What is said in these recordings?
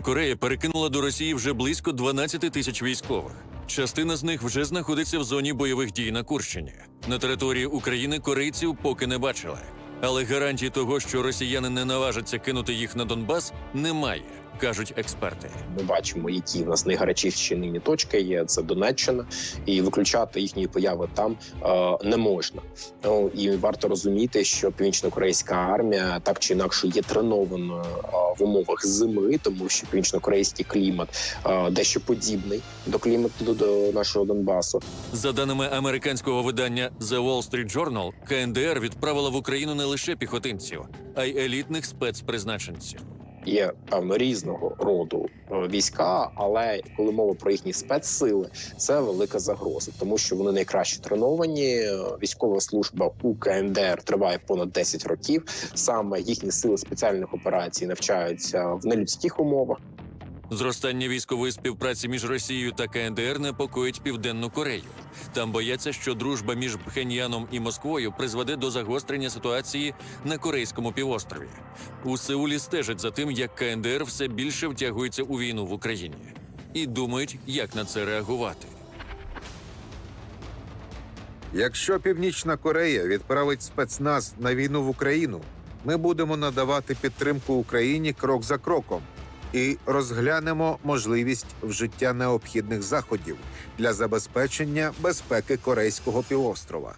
Корея перекинула до Росії вже близько 12 тисяч військових. Частина з них вже знаходиться в зоні бойових дій на Курщині. На території України корейців поки не бачили. Але гарантій того, що росіяни не наважаться кинути їх на Донбас, немає, кажуть експерти. Ми бачимо, які в нас найгарячіші нині точки є. Це Донеччина, і виключати їхні появи там е, не можна. Ну і варто розуміти, що північно-корейська армія так чи інакше є тренованою е, в умовах зими, тому що північно-корейський клімат е, дещо подібний до клімату до, до нашого Донбасу. За даними американського видання The Wall Street Journal, КНДР відправила в Україну не лише піхотинців, а й елітних спецпризначенців. Є певно різного роду е, війська, але коли мова про їхні спецсили, це велика загроза, тому що вони найкраще треновані. Військова служба у КНДР триває понад 10 років. Саме їхні сили спеціальних операцій навчаються в нелюдських умовах. Зростання військової співпраці між Росією та КНДР непокоїть Південну Корею. Там бояться, що дружба між Пхеньяном і Москвою призведе до загострення ситуації на Корейському півострові. У Сеулі стежать за тим, як КНДР все більше втягується у війну в Україні, і думають, як на це реагувати. Якщо Північна Корея відправить спецназ на війну в Україну, ми будемо надавати підтримку Україні крок за кроком і розглянемо можливість вжиття необхідних заходів для забезпечення безпеки Корейського півострова.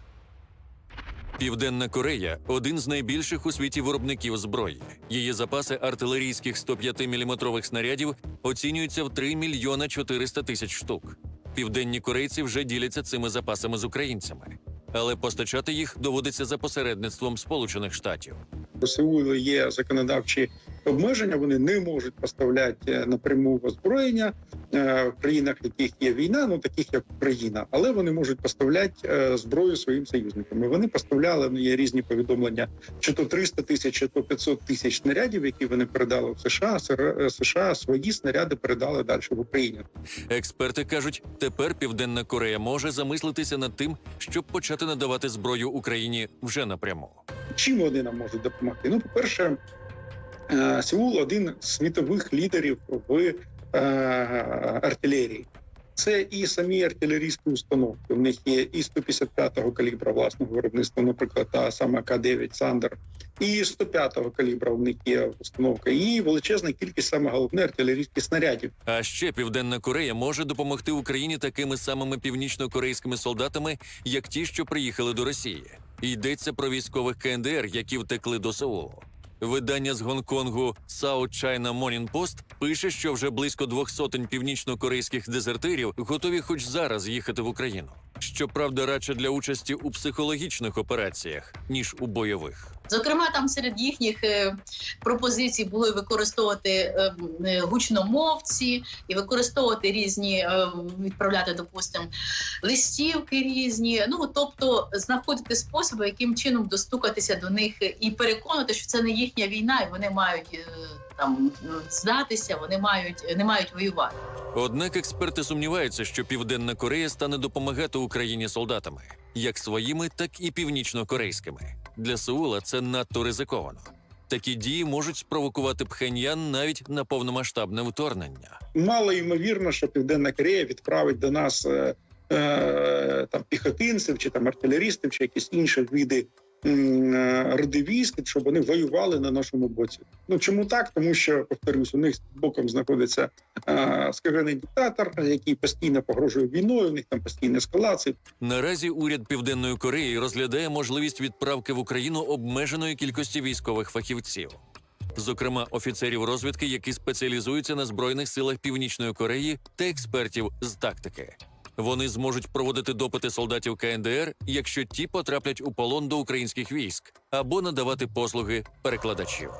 Південна Корея один з найбільших у світі виробників зброї. Її запаси артилерійських 105-мм снарядів оцінюються в 3 мільйона 400 тисяч штук. Південні корейці вже діляться цими запасами з українцями, але постачати їх доводиться за посередництвом Сполучених Штатів. У Сеулу є законодавчі обмеження. Вони не можуть поставляти напряму озброєння е, в країнах, в яких є війна, ну таких як Україна, але вони можуть поставляти е, зброю своїм союзникам. І Вони поставляли ну, є різні повідомлення, чи то 300 тисяч, чи то 500 тисяч снарядів, які вони передали в США. Е, США свої снаряди передали далі в Україну. Експерти кажуть, тепер Південна Корея може замислитися над тим, щоб почати надавати зброю Україні вже напряму. Чим вони нам можуть допомогти? Ну, по-перше, е, Сеул один з світових лідерів в е, артилерії. Це і самі артилерійські установки. В них є і 155-го калібра власного виробництва, наприклад, та сама К-9 Сандер, і 105-го калібра в них є установка, і величезна кількість саме головне артилерійських снарядів. А ще Південна Корея може допомогти Україні такими самими північно-корейськими солдатами, як ті, що приїхали до Росії. Йдеться про військових КНДР, які втекли до Сеулу. Видання з Гонконгу South China Morning Post пише, що вже близько двох сотень північно-корейських дезертирів готові хоч зараз їхати в Україну. Щоправда, радше для участі у психологічних операціях, ніж у бойових. Зокрема, там серед їхніх е, пропозицій було і використовувати е, е, гучномовці і використовувати різні, відправляти, допустимо, листівки різні. Ну тобто знаходити способи, яким чином достукатися до них і переконати, що це не їхня війна, і вони мають там здатися, вони мають не мають воювати. Однак експерти сумніваються, що Південна Корея стане допомагати Україні солдатами, як своїми, так і північно-корейськими. Для Сеула це надто ризиковано. Такі дії можуть спровокувати Пхеньян навіть на повномасштабне вторгнення. мало ймовірно, що Південна Корея відправить до нас е, е, там піхотинців чи там артилерістів, чи якісь інші види роди військ, щоб вони воювали на нашому боці. Ну чому так? Тому що повторюсь, у них боком знаходиться е, скажений диктатор, який постійно погрожує війною. У них там постійна ескалація. Наразі уряд Південної Кореї розглядає можливість відправки в Україну обмеженої кількості військових фахівців, зокрема офіцерів розвідки, які спеціалізуються на збройних силах Північної Кореї та експертів з тактики. Вони зможуть проводити допити солдатів КНДР, якщо ті потраплять у полон до українських військ, або надавати послуги перекладачів.